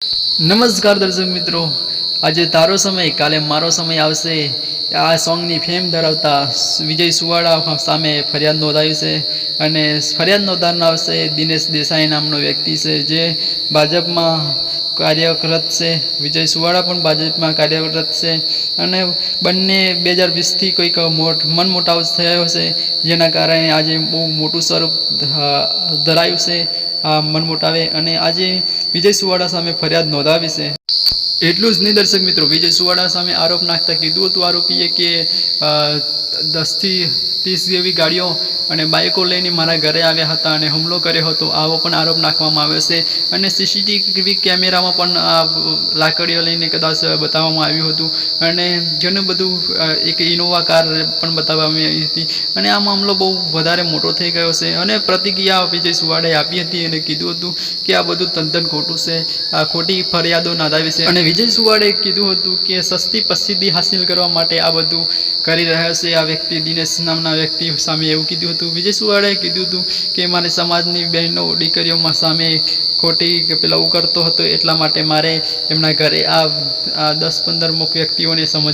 નમસ્કાર દર્શક મિત્રો. આજે તારો સમય, કાલે મારો સમય આવશે. આ સોંગની ફેમ ધરાવતા વિજય સુવાળા સામે ફરિયાદ નોંધાવી છે અને ફરિયાદ નોંધાવનાર છે દિનેશ દેસાઈ નામનો વ્યક્તિ છે જે ભાજપમાં કાર્યરત છે. વિજય સુવાળા પણ ભાજપમાં કાર્યરત છે અને બંને બે હજાર વીસથી કોઈક મોટ, મનમોટાવ થયો છે. જેના કારણે આજે બહુ મોટું સ્વરૂપ ધરાયું છે. આ મન મોટાવે અને આજે વિજય સુવાડા સામે ફરિયાદ નોંધાવી છે. એટલું જ નહીં, દર્શક મિત્રો, વિજય સુવાડા સામે આરોપ નાખતા કીધું હતું આરોપીએ કે દસથી ત્રીસ જેવી ગાડીઓ અને બાઇકો લઈને મારા ઘરે આવ્યા હતા અને હુમલો કર્યો હતો. આવો પણ આરોપ નાખવામાં આવ્યો છે અને સીસીટીવી કેમેરામાં પણ આ લાકડીઓ લઈને કદાચ બતાવવામાં આવ્યું હતું અને ઘણું બધું એક ઇનોવા કાર પણ બતાવવામાં આવી હતી. અને આ મામલો બહુ વધારે મોટો થઈ ગયો છે અને પ્રતિક્રિયા વિજય સુવાડે આપી હતી અને કીધું હતું કે આ બધું તદ્દન ખોટું છે. આ ખોટી ફરિયાદો નોંધાવી છે. અને વિજય સુવાડે કીધું હતું કે સસ્તી પ્રસિદ્ધિ હાસિલ કરવા માટે આ બધું કરી રહ્યા છે. આ વ્યક્તિ દિનેશ નામના વ્યક્તિ સામે એવું કીધું હતું. વિજય સુવાડે કીધું હતું કે મારે સમાજની બહેનો, દીકરીઓમાં સામે ખોટી પેલા કરતો હતો એટલા માટે મારે એમના ઘરે આ દસ પંદર મુખ વ્યક્તિઓને સમજ